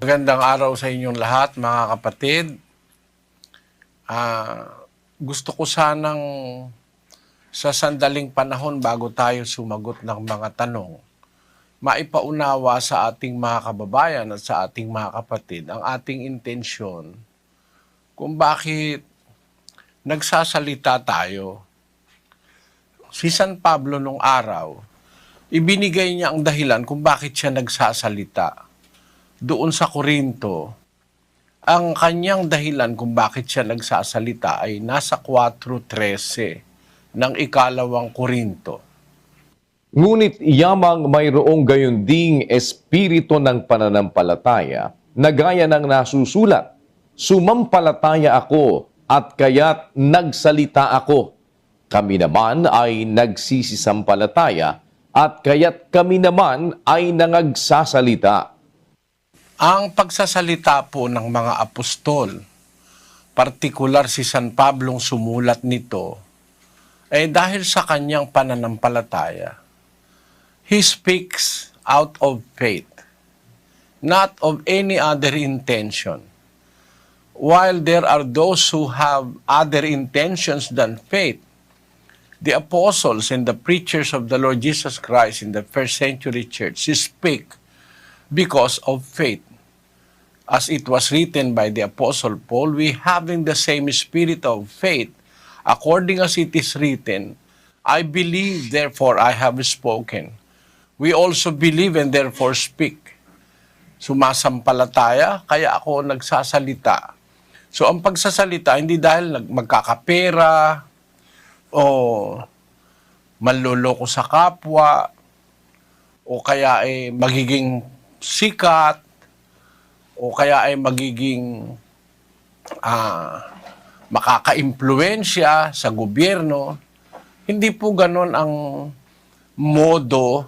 Magandang araw sa inyong lahat, mga kapatid. Ah, gusto ko sanang sa sandaling panahon bago tayo sumagot ng mga tanong, maipaunawa sa ating mga kababayan at sa ating mga kapatid ang ating intensyon kung bakit nagsasalita tayo. Si San Pablo nung araw, ibinigay niya ang dahilan kung bakit siya nagsasalita doon sa Korinto, ang kanyang dahilan kung bakit siya nagsasalita ay nasa 4.13 ng ikalawang Korinto. Ngunit yamang mayroong gayunding espiritu ng pananampalataya na gaya ng nasusulat, Sumampalataya ako at kaya't nagsalita ako. Kami naman ay nagsisisampalataya at kaya't kami naman ay nangagsasalita. Ang pagsasalita po ng mga apostol, partikular si San Pablong sumulat nito, ay dahil sa kanyang pananampalataya. He speaks out of faith, not of any other intention. While there are those who have other intentions than faith, the apostles and the preachers of the Lord Jesus Christ in the first century church speak because of faith. As it was written by the Apostle Paul, we having the same spirit of faith, according as it is written, I believe, therefore I have spoken. We also believe and therefore speak. Sumasampalataya, kaya ako nagsasalita. So ang pagsasalita, hindi dahil magkakapera o manloloko sa kapwa o kaya ay magiging sikat o kaya ay magiging ah, makaka-impluensya sa gobyerno. Hindi po ganon ang modo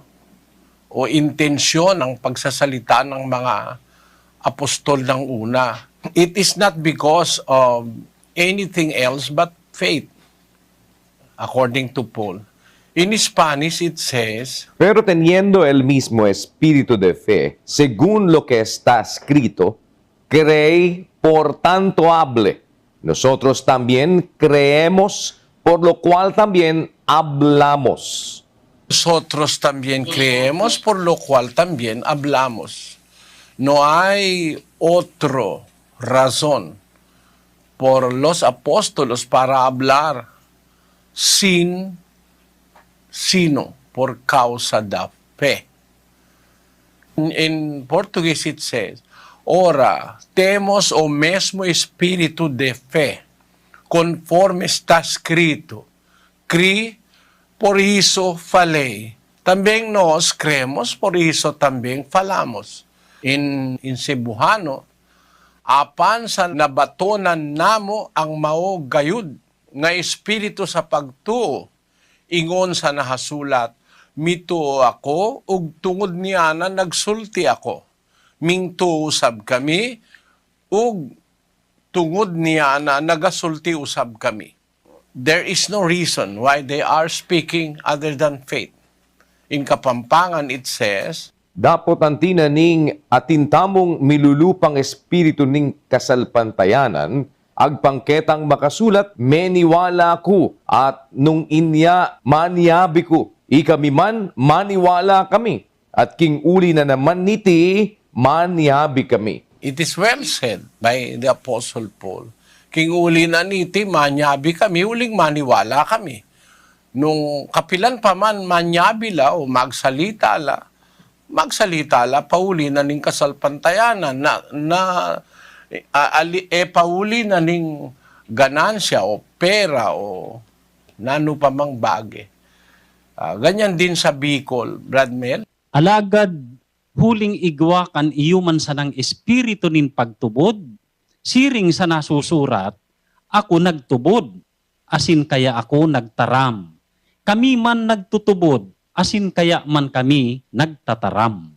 o intensyon ng pagsasalita ng mga apostol ng una. It is not because of anything else but faith, according to Paul. In Spanish, it says, Pero teniendo el mismo espíritu de fe, según lo que está escrito, creéis, por tanto hable. Nosotros también creemos, por lo cual también hablamos. Nosotros también creemos, por lo cual también hablamos. No hay otro razón por los apóstolos para hablar sin sino por causa da fe. In, in Portuguese it says, Ora, temos o mesmo espírito de fé, conforme está escrito. Cri, por isso falei. Também nós cremos, por isso também falamos. In, in Cebuano, apan sa nabatonan namo ang mao gayud nga espiritu sa pagtuo ingon sa nahasulat mituo ako ug tungod niya na nagsulti ako. Mingtuo usab kami ug tungod niya na nagasulti usab kami. There is no reason why they are speaking other than faith. In kapampangan it says Dapot ang tinaning atintamong milulupang espiritu ning kasalpantayanan, agpangketang makasulat, meniwala ko, at nung inya maniabi ko, ikami man maniwala kami, at king uli na naman niti, maniabi kami. It is well said by the Apostle Paul. King uli na niti, manyabi kami, uling maniwala kami. Nung kapilan pa man manyabi la o magsalita la, magsalita la, pauli na ning kasalpantayanan na, na a- ali, e pauli na ning ganansya o pera o nano pa mang bage. Ah, ganyan din sa Bicol, Brad Mel. alagad huling igwa kan iyuman sa ng espiritu nin pagtubod, siring sa nasusurat, ako nagtubod, asin kaya ako nagtaram. Kami man nagtutubod, asin kaya man kami nagtataram.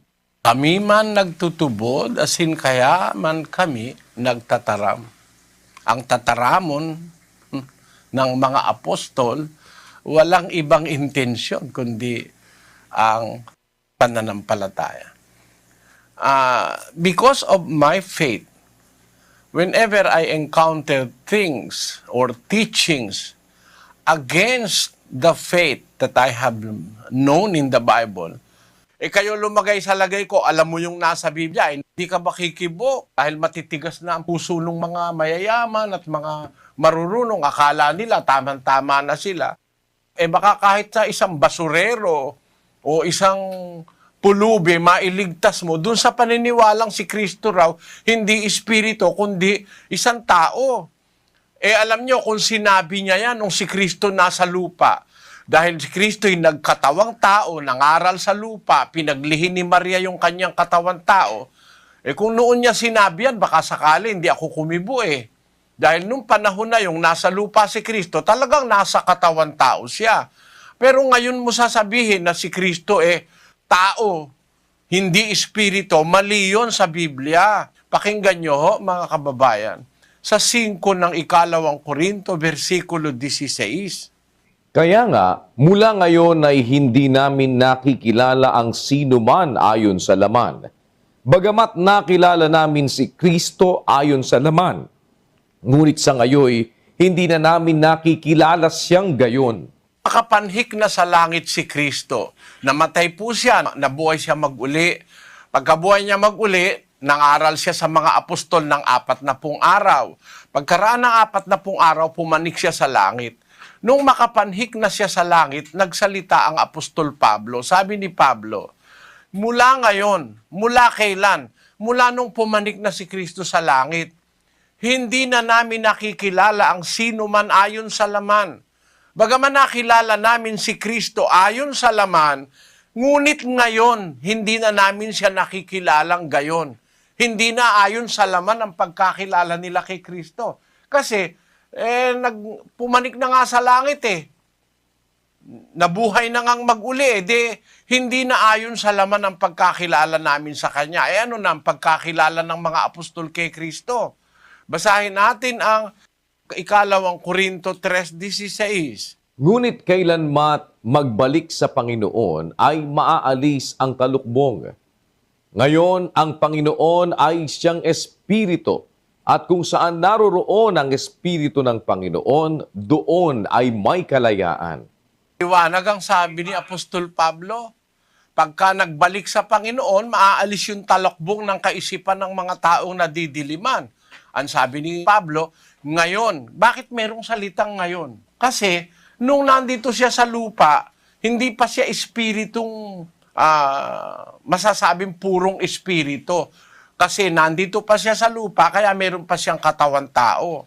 Kami man nagtutubod, asin kaya man kami nagtataram. Ang tataramon hmm, ng mga apostol, walang ibang intensyon kundi ang pananampalataya. uh, because of my faith, whenever I encounter things or teachings against the faith that I have known in the Bible, eh kayo lumagay sa lagay ko, alam mo yung nasa Biblia, eh, hindi ka makikibo dahil matitigas na ang puso ng mga mayayaman at mga marurunong. Akala nila tamang-tama na sila. Eh baka kahit sa isang basurero o isang pulubi, mailigtas mo, dun sa paniniwalang si Kristo raw, hindi espiritu, kundi isang tao. Eh alam nyo, kung sinabi niya yan nung si Kristo nasa lupa, dahil si Kristo ay nagkatawang tao, nangaral sa lupa, pinaglihin ni Maria yung kanyang katawang tao, eh kung noon niya sinabi yan, baka sakali hindi ako kumibo eh. Dahil nung panahon na yung nasa lupa si Kristo, talagang nasa katawan tao siya. Pero ngayon mo sasabihin na si Kristo eh tao, hindi espiritu, mali yun sa Biblia. Pakinggan nyo ho, mga kababayan, sa 5 ng ikalawang Korinto, versikulo 16. Kaya nga, mula ngayon ay hindi namin nakikilala ang sino man ayon sa laman. Bagamat nakilala namin si Kristo ayon sa laman. Ngunit sa ngayoy, hindi na namin nakikilala siyang gayon. Makapanhik na sa langit si Kristo. Namatay po siya, nabuhay siya maguli. Pagkabuhay niya maguli, nangaral siya sa mga apostol ng apat na pung araw. Pagkaraan ng apat na pung araw, pumanik siya sa langit. Nung makapanhik na siya sa langit, nagsalita ang apostol Pablo. Sabi ni Pablo, mula ngayon, mula kailan? Mula nung pumanik na si Kristo sa langit, hindi na namin nakikilala ang sino man ayon sa laman. Bagaman nakilala namin si Kristo ayon sa laman, ngunit ngayon, hindi na namin siya nakikilalang gayon. Hindi na ayon sa laman ang pagkakilala nila kay Kristo. Kasi, eh, nag, pumanik na nga sa langit eh. Nabuhay na ngang mag-uli eh. Di, hindi na ayon sa laman ang pagkakilala namin sa Kanya. Eh ano na ang pagkakilala ng mga apostol kay Kristo? Basahin natin ang ikalawang Korinto 3.16. Ngunit kailanmat magbalik sa Panginoon ay maaalis ang kalukbong. Ngayon, ang Panginoon ay siyang Espiritu at kung saan naroroon ang Espiritu ng Panginoon, doon ay may kalayaan. Iwanag ang sabi ni Apostol Pablo. Pagka nagbalik sa Panginoon, maaalis yung talokbong ng kaisipan ng mga taong nadidiliman. Ang sabi ni Pablo, ngayon. Bakit merong salitang ngayon? Kasi, nung nandito siya sa lupa, hindi pa siya espiritong ah, masasabing purong espiritu. Kasi nandito pa siya sa lupa, kaya meron pa siyang katawan tao.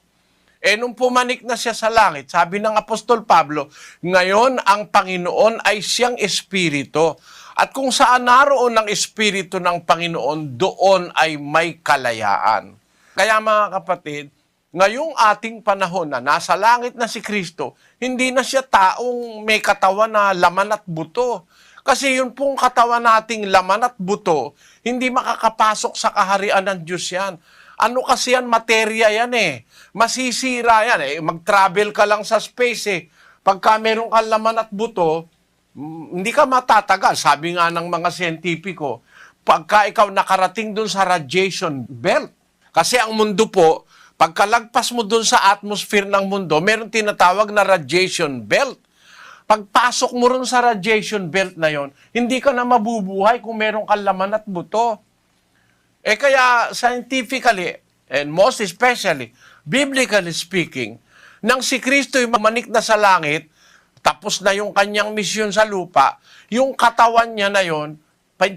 Eh nung pumanik na siya sa langit, sabi ng Apostol Pablo, ngayon ang Panginoon ay siyang espiritu. At kung saan naroon ang espiritu ng Panginoon, doon ay may kalayaan. Kaya mga kapatid, ngayong ating panahon na nasa langit na si Kristo, hindi na siya taong may katawan na laman at buto. Kasi yun pong katawan nating laman at buto, hindi makakapasok sa kaharian ng Diyos yan. Ano kasi yan? Materya yan eh. Masisira yan eh. Mag-travel ka lang sa space eh. Pagka meron kang laman at buto, hindi ka matatagal. Sabi nga ng mga siyentipiko, pagka ikaw nakarating dun sa radiation belt, kasi ang mundo po, pagkalagpas mo dun sa atmosphere ng mundo, meron tinatawag na radiation belt. Pagpasok mo rin sa radiation belt na yon, hindi ka na mabubuhay kung meron kang laman at buto. Eh kaya scientifically, and most especially, biblically speaking, nang si Kristo yung mamanik na sa langit, tapos na yung kanyang misyon sa lupa, yung katawan niya na yon,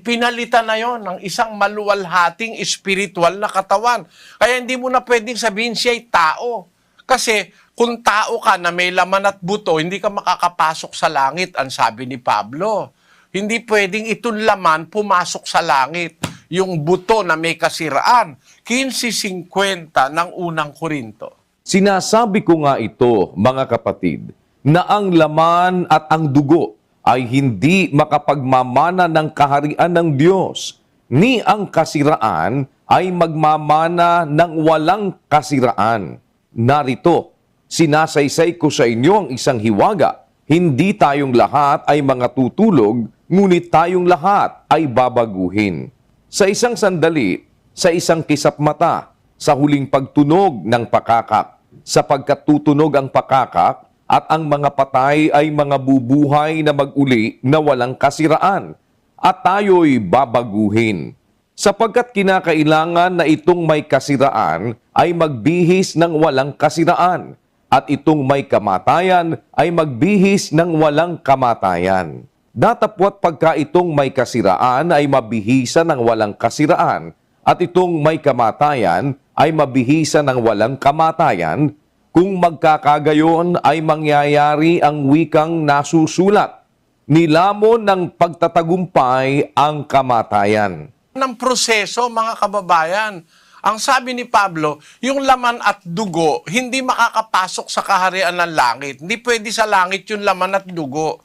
pinalitan na yon ng isang maluwalhating espiritual na katawan. Kaya hindi mo na pwedeng sabihin siya'y tao. Kasi kung tao ka na may laman at buto, hindi ka makakapasok sa langit, ang sabi ni Pablo. Hindi pwedeng itong laman pumasok sa langit. Yung buto na may kasiraan. 15.50 ng unang Korinto. Sinasabi ko nga ito, mga kapatid, na ang laman at ang dugo ay hindi makapagmamana ng kaharian ng Diyos, ni ang kasiraan ay magmamana ng walang kasiraan. Narito, sinasaysay ko sa inyo ang isang hiwaga. Hindi tayong lahat ay mga tutulog, ngunit tayong lahat ay babaguhin. Sa isang sandali, sa isang kisap mata, sa huling pagtunog ng pakakak, sapagkat tutunog ang pakakak at ang mga patay ay mga bubuhay na maguli na walang kasiraan at tayo'y babaguhin. Sapagkat kinakailangan na itong may kasiraan ay magbihis ng walang kasiraan at itong may kamatayan ay magbihis ng walang kamatayan. Datapwat pagka itong may kasiraan ay mabihisa ng walang kasiraan at itong may kamatayan ay mabihisa ng walang kamatayan kung magkakagayon ay mangyayari ang wikang nasusulat. Nilamon ng pagtatagumpay ang kamatayan. ng proseso, mga kababayan. Ang sabi ni Pablo, yung laman at dugo, hindi makakapasok sa kaharian ng langit. Hindi pwede sa langit yung laman at dugo.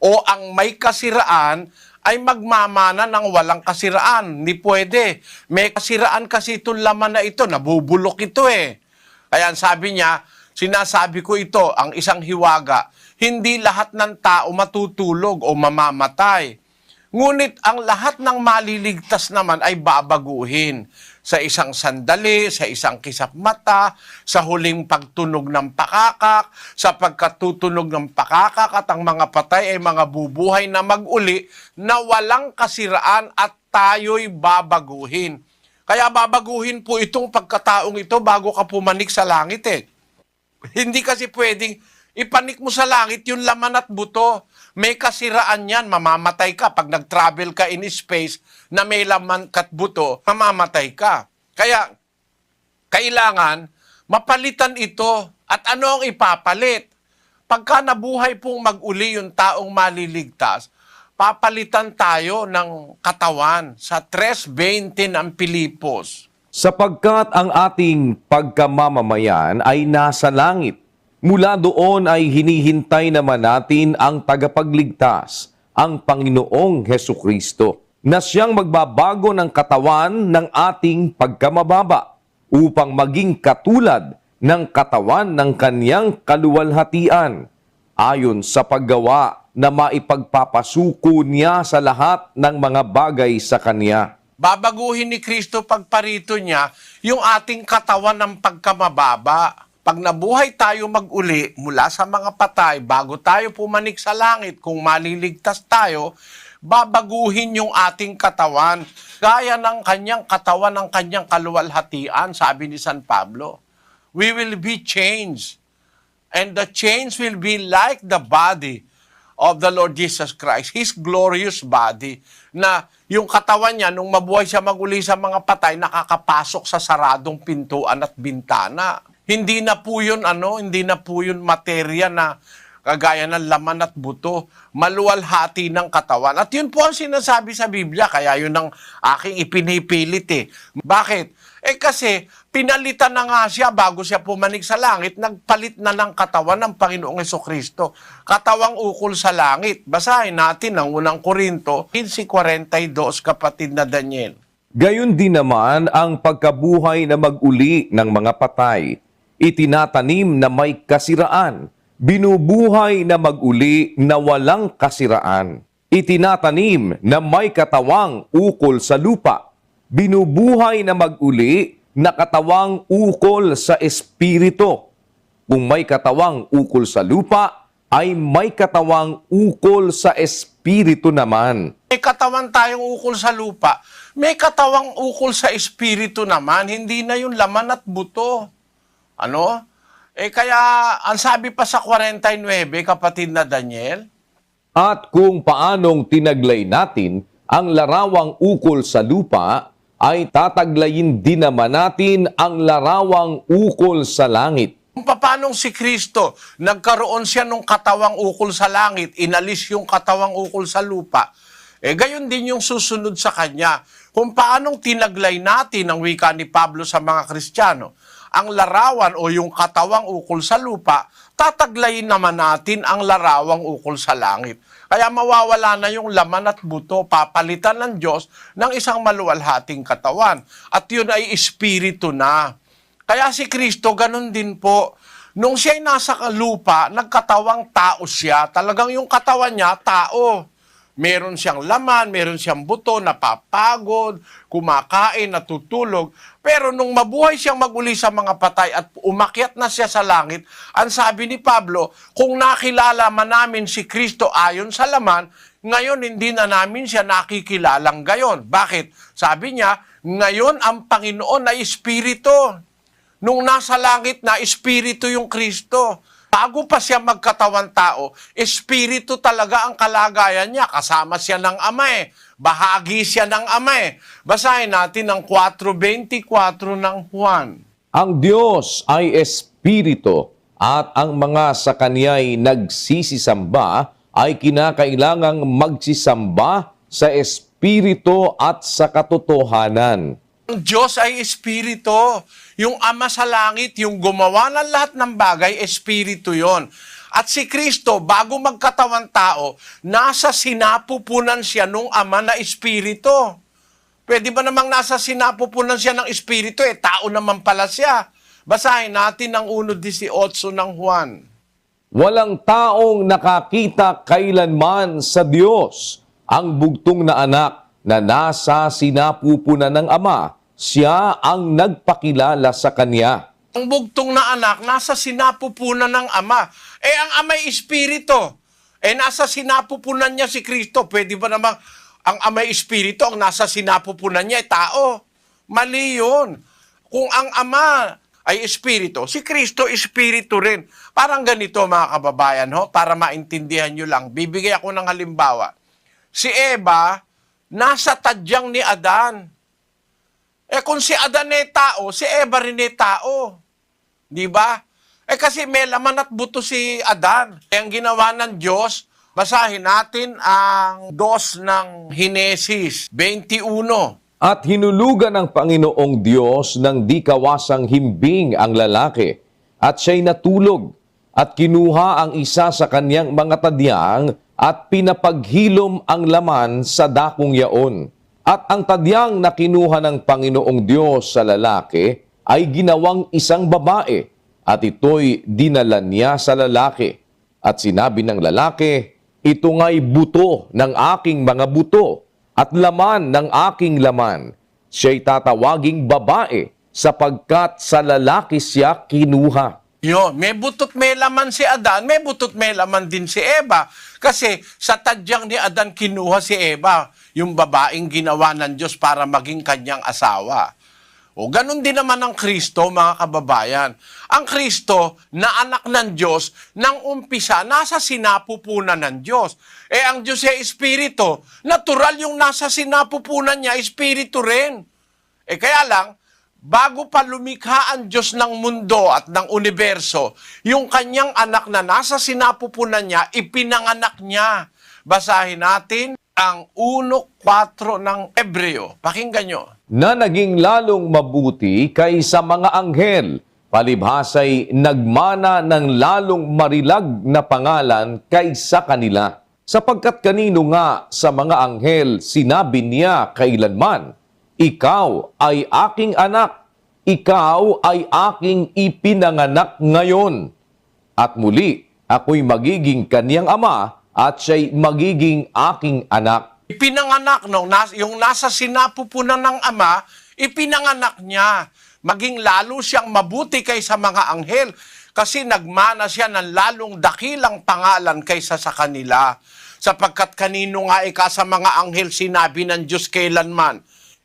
O ang may kasiraan ay magmamana ng walang kasiraan. Hindi pwede. May kasiraan kasi itong laman na ito, nabubulok ito eh. Kaya ang sabi niya, sinasabi ko ito, ang isang hiwaga, hindi lahat ng tao matutulog o mamamatay. Ngunit ang lahat ng maliligtas naman ay babaguhin sa isang sandali, sa isang kisap mata, sa huling pagtunog ng pakakak, sa pagkatutunog ng pakakak at ang mga patay ay mga bubuhay na maguli na walang kasiraan at tayo'y babaguhin. Kaya babaguhin po itong pagkataong ito bago ka pumanik sa langit eh. Hindi kasi pwedeng ipanik mo sa langit yung laman at buto. May kasiraan yan, mamamatay ka. Pag nag-travel ka in space na may laman at buto, mamamatay ka. Kaya, kailangan mapalitan ito. At ano ang ipapalit? Pagka nabuhay pong mag-uli yung taong maliligtas, papalitan tayo ng katawan sa 3.20 ng Pilipos. Sapagkat ang ating pagkamamamayan ay nasa langit. Mula doon ay hinihintay naman natin ang tagapagligtas, ang Panginoong Heso Kristo, na siyang magbabago ng katawan ng ating pagkamababa upang maging katulad ng katawan ng kanyang kaluwalhatian ayon sa paggawa na maipagpapasuko niya sa lahat ng mga bagay sa kanya. babaguhin ni Kristo pagparito niya yung ating katawan ng pagkamababa. Pag nabuhay tayo mag-uli mula sa mga patay, bago tayo pumanik sa langit, kung maliligtas tayo, babaguhin yung ating katawan. Gaya ng kanyang katawan, ng kanyang kaluwalhatian, sabi ni San Pablo. We will be changed. And the change will be like the body of the Lord Jesus Christ, His glorious body, na yung katawan niya, nung mabuhay siya maguli sa mga patay, nakakapasok sa saradong pintuan at bintana. Hindi na po yun, ano, hindi na po yun materya na kagaya ng laman at buto, maluwalhati ng katawan. At yun po ang sinasabi sa Biblia, kaya yun ang aking ipinipilit eh. Bakit? Eh kasi, pinalitan na nga siya bago siya pumanig sa langit, nagpalit na ng katawan ng Panginoong Yeso Kristo. Katawang ukol sa langit. Basahin natin ang unang Korinto, 15.42, kapatid na Daniel. Gayon din naman ang pagkabuhay na mag-uli ng mga patay. Itinatanim na may kasiraan, binubuhay na mag-uli na walang kasiraan. Itinatanim na may katawang ukol sa lupa, binubuhay na mag-uli na katawang ukol sa espiritu. Kung may katawang ukol sa lupa, ay may katawang ukol sa espiritu naman. May katawan tayong ukol sa lupa, may katawang ukol sa espiritu naman, hindi na yung laman at buto. Ano? Eh kaya, ang sabi pa sa 49, kapatid na Daniel, At kung paanong tinaglay natin ang larawang ukol sa lupa, ay tataglayin din naman natin ang larawang ukol sa langit. kung paanong si Kristo, nagkaroon siya ng katawang ukol sa langit, inalis yung katawang ukol sa lupa, eh gayon din yung susunod sa kanya. Kung paanong tinaglay natin ang wika ni Pablo sa mga Kristiyano, ang larawan o yung katawang ukol sa lupa, tataglayin naman natin ang larawang ukol sa langit. Kaya mawawala na yung laman at buto, papalitan ng Diyos ng isang maluwalhating katawan. At yun ay espiritu na. Kaya si Kristo, ganun din po. Nung siya'y nasa lupa, nagkatawang tao siya. Talagang yung katawan niya, tao. Meron siyang laman, meron siyang buto, napapagod, kumakain, natutulog. Pero nung mabuhay siyang maguli sa mga patay at umakyat na siya sa langit, ang sabi ni Pablo, kung nakilala man namin si Kristo ayon sa laman, ngayon hindi na namin siya nakikilalang gayon. Bakit? Sabi niya, ngayon ang Panginoon ay Espiritu. Nung nasa langit na, Espiritu yung Kristo. Bago pa siya magkatawan tao, Espiritu talaga ang kalagayan niya. Kasama siya ng Ama eh. Bahagi siya ng Ama eh. Basahin natin ang 4.24 ng Juan. Ang Diyos ay Espiritu at ang mga sa Kanya'y nagsisisamba ay kinakailangang magsisamba sa Espiritu at sa katotohanan. Ang Diyos ay Espiritu. Yung Ama sa langit, yung gumawa ng lahat ng bagay, Espiritu yon. At si Kristo, bago magkatawan tao, nasa sinapupunan siya nung Ama na Espiritu. Pwede ba namang nasa sinapupunan siya ng Espiritu? Eh, tao naman pala siya. Basahin natin ang 1.18 ng Juan. Walang taong nakakita kailanman sa Diyos. Ang bugtong na anak na nasa sinapupunan ng Ama, siya ang nagpakilala sa Kanya. Ang bugtong na anak, nasa sinapupunan ng Ama. Eh, ang Ama ay Espiritu. Eh, nasa sinapupunan niya si Kristo. Pwede ba namang ang Ama ay Espiritu, ang nasa sinapupunan niya ay tao? Mali yun. Kung ang Ama ay Espiritu, si Kristo Espiritu rin. Parang ganito mga kababayan, ho, para maintindihan nyo lang. Bibigay ako ng halimbawa. Si Eva, nasa tadyang ni Adan. Eh kung si Adan ay tao, si Eva rin ay tao. Di ba? Eh kasi may laman at buto si Adan. Eh ang ginawa ng Diyos, basahin natin ang dos ng Hinesis 21. At hinulugan ng Panginoong Diyos ng di kawasang himbing ang lalaki, at siya'y natulog, at kinuha ang isa sa kanyang mga tadyang, at pinapaghilom ang laman sa dakong yaon. At ang tadyang na kinuha ng Panginoong Diyos sa lalaki ay ginawang isang babae, at ito'y dinala niya sa lalaki. At sinabi ng lalaki, ito nga'y buto ng aking mga buto at laman ng aking laman. Siya'y tatawaging babae sapagkat sa lalaki siya kinuha. Yo, may butot may laman si Adan, may butot may laman din si Eva. Kasi sa tadyang ni Adan kinuha si Eva, yung babaeng ginawa ng Diyos para maging kanyang asawa. O ganun din naman ang Kristo, mga kababayan. Ang Kristo, na anak ng Diyos, nang umpisa, nasa sinapupunan ng Diyos. Eh, ang Diyos ay Espiritu. Natural yung nasa sinapupunan niya, Espiritu rin. Eh, kaya lang, bago pa lumikha ang Diyos ng mundo at ng universo, yung kanyang anak na nasa sinapupunan niya, ipinanganak niya. Basahin natin ang 1.4 ng Ebreo. Pakinggan nyo. Na naging lalong mabuti kaysa mga anghel, palibhasay nagmana ng lalong marilag na pangalan kaysa kanila. Sapagkat kanino nga sa mga anghel sinabi niya kailanman, Ikaw ay aking anak, ikaw ay aking ipinanganak ngayon. At muli, ako'y magiging kaniyang ama at siya'y magiging aking anak. Ipinanganak, no, nas, yung nasa sinapupunan ng Ama, ipinanganak niya. Maging lalo siyang mabuti kaysa mga anghel kasi nagmana siya ng lalong dakilang pangalan kaysa sa kanila. Sapagkat kanino nga ika mga anghel sinabi ng Diyos kailanman,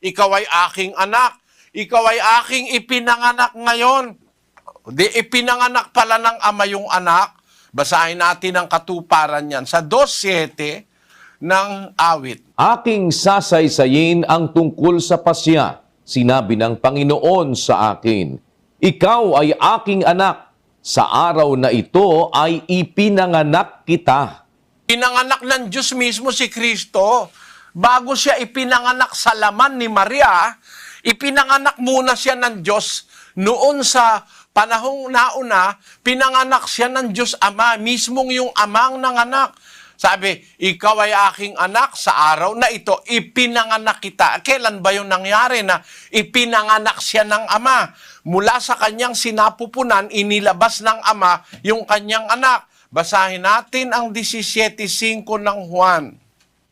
Ikaw ay aking anak, ikaw ay aking ipinanganak ngayon. Di ipinanganak pala ng ama yung anak. Basahin natin ang katuparan niyan sa 2.7 ng awit. Aking sasaysayin ang tungkol sa pasya, sinabi ng Panginoon sa akin. Ikaw ay aking anak, sa araw na ito ay ipinanganak kita. Pinanganak ng Diyos mismo si Kristo. Bago siya ipinanganak sa laman ni Maria, ipinanganak muna siya ng Diyos noon sa panahong nauna, pinanganak siya ng Diyos Ama, mismong yung amang nanganak. Sabi, ikaw ay aking anak, sa araw na ito, ipinanganak kita. Kailan ba yung nangyari na ipinanganak siya ng ama? Mula sa kanyang sinapupunan, inilabas ng ama yung kanyang anak. Basahin natin ang 17.5 ng Juan.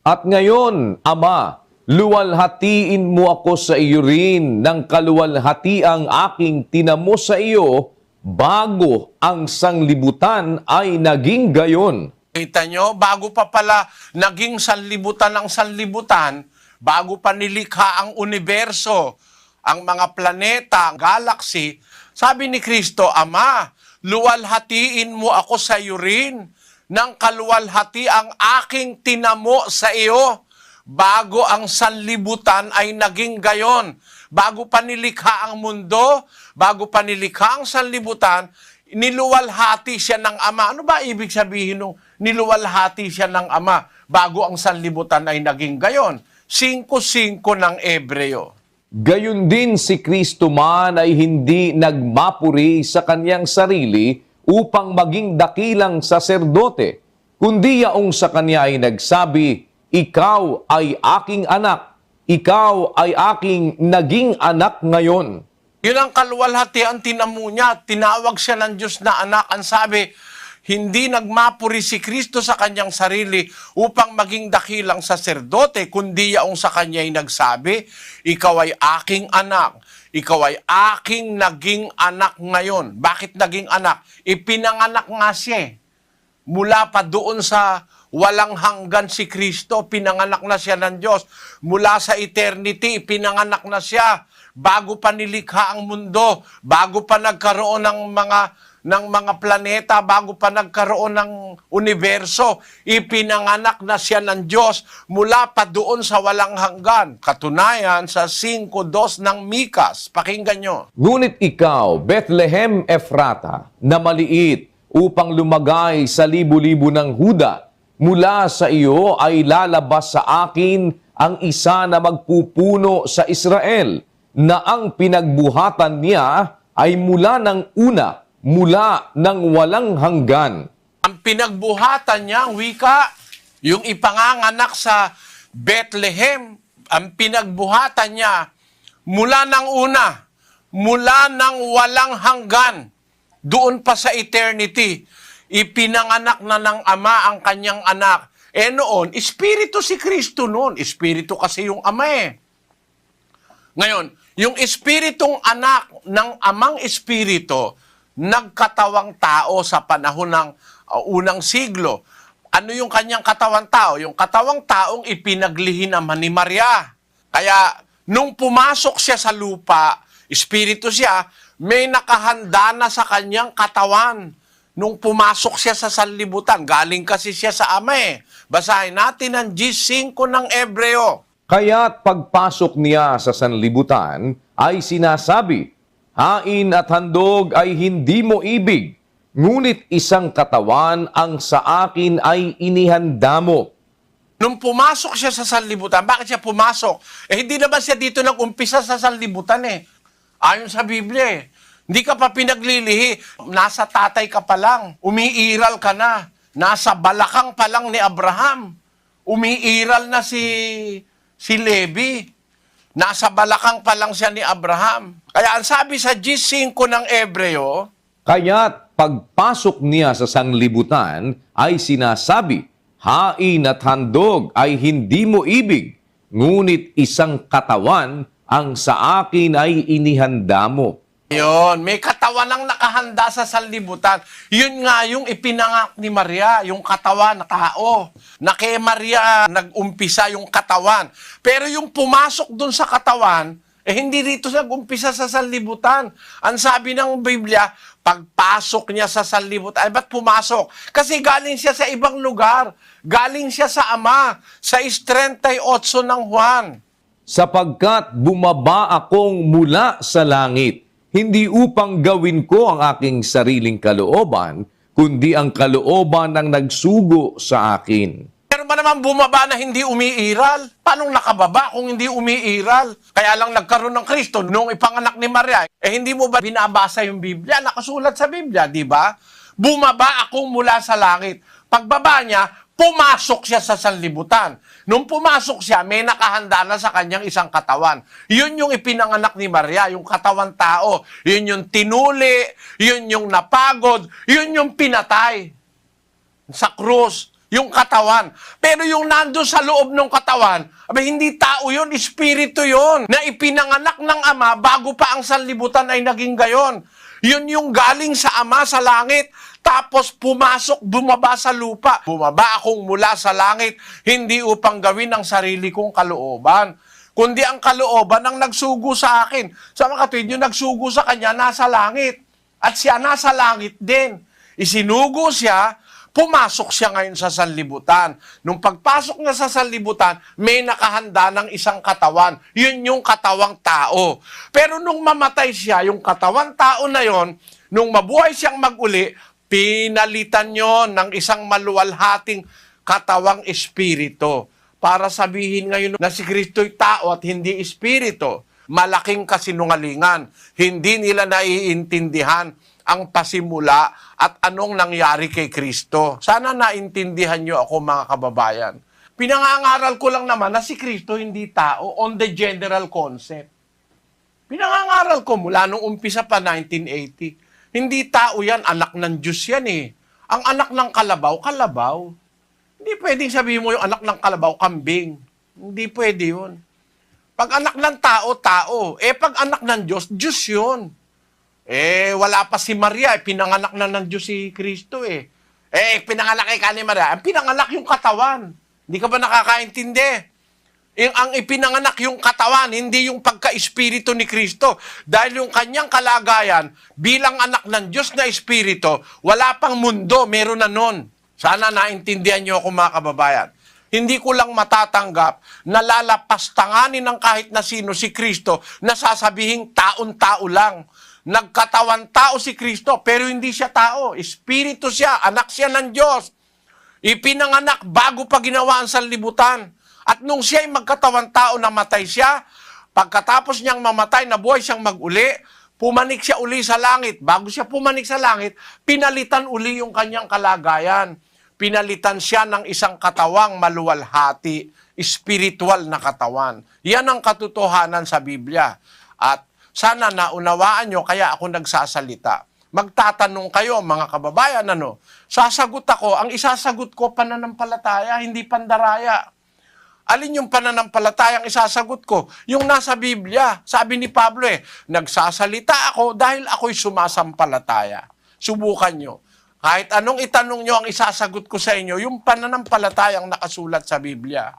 At ngayon, Ama, luwalhatiin mo ako sa iyo rin ng kaluwalhatiang aking tinamo sa iyo bago ang sanglibutan ay naging gayon. Kita nyo, bago pa pala naging sanlibutan ng sanlibutan, bago pa nilikha ang universo, ang mga planeta, ang galaxy, sabi ni Kristo, Ama, luwalhatiin mo ako sa iyo rin ng kaluwalhati ang aking tinamo sa iyo bago ang sanlibutan ay naging gayon. Bago pa nilikha ang mundo, bago pa nilikha ang sanlibutan, niluwalhati siya ng Ama. Ano ba ibig sabihin nung niluwalhati siya ng Ama bago ang sanlibutan ay naging gayon? Singko-singko ng Ebreo. Gayon din si Kristo man ay hindi nagmapuri sa kanyang sarili upang maging dakilang saserdote, kundi yaong sa kanya ay nagsabi, Ikaw ay aking anak, ikaw ay aking naging anak ngayon. Yun ang kaluwalhatian tinamo niya. Tinawag siya ng Diyos na anak. Ang sabi, hindi nagmapuri si Kristo sa kanyang sarili upang maging dakilang saserdote, kundi yaong sa kanya ay nagsabi, Ikaw ay aking anak. Ikaw ay aking naging anak ngayon. Bakit naging anak? Ipinanganak nga siya. eh. Mula pa doon sa walang hanggan si Kristo, pinanganak na siya ng Diyos. Mula sa eternity, pinanganak na siya. Bago pa nilikha ang mundo, bago pa nagkaroon ng mga ng mga planeta, bago pa nagkaroon ng universo, ipinanganak na siya ng Diyos mula pa doon sa walang hanggan. Katunayan sa 5.2 ng Mikas. Pakinggan nyo. Ngunit ikaw, Bethlehem Ephrata, na maliit upang lumagay sa libu-libu ng Huda, mula sa iyo ay lalabas sa akin ang isa na magpupuno sa Israel, na ang pinagbuhatan niya ay mula ng una, mula ng walang hanggan. Ang pinagbuhatan niya, ang wika, yung ipanganganak sa Bethlehem, ang pinagbuhatan niya mula ng una, mula ng walang hanggan, doon pa sa eternity, ipinanganak na ng Ama ang kanyang anak. Eh noon, Espiritu si Kristo noon. Espiritu kasi yung Ama eh. Ngayon, yung espiritong anak ng amang espirito, nagkatawang tao sa panahon ng uh, unang siglo. Ano yung kanyang katawang tao? Yung katawang taong ipinaglihi naman ni Maria. Kaya, nung pumasok siya sa lupa, espiritu siya, may nakahanda na sa kanyang katawan. Nung pumasok siya sa sanlibutan, galing kasi siya sa ama eh. Basahin natin ang G5 ng Ebreo. Kaya't pagpasok niya sa sanlibutan ay sinasabi, Hain at handog ay hindi mo ibig, ngunit isang katawan ang sa akin ay inihanda mo. Nung pumasok siya sa sanlibutan, bakit siya pumasok? Eh, hindi naman siya dito nag-umpisa sa sanlibutan eh. Ayon sa Biblia eh. Hindi ka pa pinaglilihi. Nasa tatay ka pa lang. Umiiral ka na. Nasa balakang pa lang ni Abraham. Umiiral na si si Levi. Nasa balakang pa lang siya ni Abraham. Kaya ang sabi sa G5 ng Ebreo, Kaya't pagpasok niya sa sanlibutan ay sinasabi, Hain at handog ay hindi mo ibig, ngunit isang katawan ang sa akin ay inihanda mo. Yun, may katawan ang nakahanda sa sanlibutan. Yun nga yung ipinangak ni Maria, yung katawan na tao. Na kay Maria nag-umpisa yung katawan. Pero yung pumasok dun sa katawan, eh hindi rito nag-umpisa sa sanlibutan. Ang sabi ng Biblia, pagpasok niya sa sanlibutan, ay ba't pumasok? Kasi galing siya sa ibang lugar. Galing siya sa Ama, sa 38 ng Juan. sapagkat bumaba akong mula sa langit, hindi upang gawin ko ang aking sariling kalooban, kundi ang kalooban ng nagsugo sa akin. Meron ba naman bumaba na hindi umiiral? Paano nakababa kung hindi umiiral? Kaya lang nagkaroon ng Kristo nung ipanganak ni Maria. Eh hindi mo ba binabasa yung Biblia? Nakasulat sa Biblia, di ba? Bumaba akong mula sa langit. Pagbaba niya, pumasok siya sa sanlibutan. Nung pumasok siya, may nakahanda na sa kanyang isang katawan. Yun yung ipinanganak ni Maria, yung katawan tao. Yun yung tinuli, yun yung napagod, yun yung pinatay sa krus. yung katawan. Pero yung nandun sa loob ng katawan, abay, hindi tao yun, espiritu yun, na ipinanganak ng ama bago pa ang sanlibutan ay naging gayon. Yun yung galing sa ama sa langit, tapos pumasok, bumaba sa lupa. Bumaba akong mula sa langit, hindi upang gawin ang sarili kong kalooban kundi ang kalooban ang nagsugo sa akin. Sa mga kapatid, yung nagsugo sa kanya, nasa langit. At siya nasa langit din. Isinugo siya, pumasok siya ngayon sa sanlibutan. Nung pagpasok niya sa sanlibutan, may nakahanda ng isang katawan. Yun yung katawang tao. Pero nung mamatay siya, yung katawang tao na yon, nung mabuhay siyang maguli, pinalitan yon ng isang maluwalhating katawang espiritu para sabihin ngayon na si Kristo'y tao at hindi espiritu. Malaking kasinungalingan. Hindi nila naiintindihan ang pasimula at anong nangyari kay Kristo. Sana naintindihan nyo ako mga kababayan. Pinangangaral ko lang naman na si Kristo hindi tao on the general concept. Pinangangaral ko mula nung umpisa pa 1980. Hindi tao yan, anak ng Diyos yan eh. Ang anak ng kalabaw, kalabaw. Hindi pwedeng sabihin mo yung anak ng kalabaw, kambing. Hindi pwede yun. Pag anak ng tao, tao. Eh, pag anak ng Diyos, Diyos yun. Eh, wala pa si Maria. Eh, pinanganak na ng Diyos si Kristo eh. Eh, pinanganak kay ka ni Maria. Ang pinanganak yung katawan. Hindi ka ba nakakaintindi? Yung, ang ipinanganak yung katawan, hindi yung pagka-espiritu ni Kristo. Dahil yung kanyang kalagayan, bilang anak ng Diyos na espiritu, wala pang mundo, meron na nun. Sana naintindihan niyo ako mga kababayan. Hindi ko lang matatanggap na lalapastanganin ng kahit na sino si Kristo na sasabihing taon-tao lang. Nagkatawan tao si Kristo, pero hindi siya tao. Espiritu siya, anak siya ng Diyos. Ipinanganak bago pa ginawa ang sanlibutan. At nung siya'y magkatawan tao, namatay siya. Pagkatapos niyang mamatay, nabuhay siyang maguli. Pumanik siya uli sa langit. Bago siya pumanik sa langit, pinalitan uli yung kanyang kalagayan. Pinalitan siya ng isang katawang maluwalhati, spiritual na katawan. Yan ang katotohanan sa Biblia. At sana naunawaan nyo, kaya ako nagsasalita. Magtatanong kayo, mga kababayan, ano? Sasagot ako, ang isasagot ko pananampalataya, hindi pandaraya. Alin yung pananampalatayang isasagot ko? Yung nasa Biblia. Sabi ni Pablo eh, nagsasalita ako dahil ako'y sumasampalataya. Subukan nyo. Kahit anong itanong nyo ang isasagot ko sa inyo, yung pananampalatayang nakasulat sa Biblia.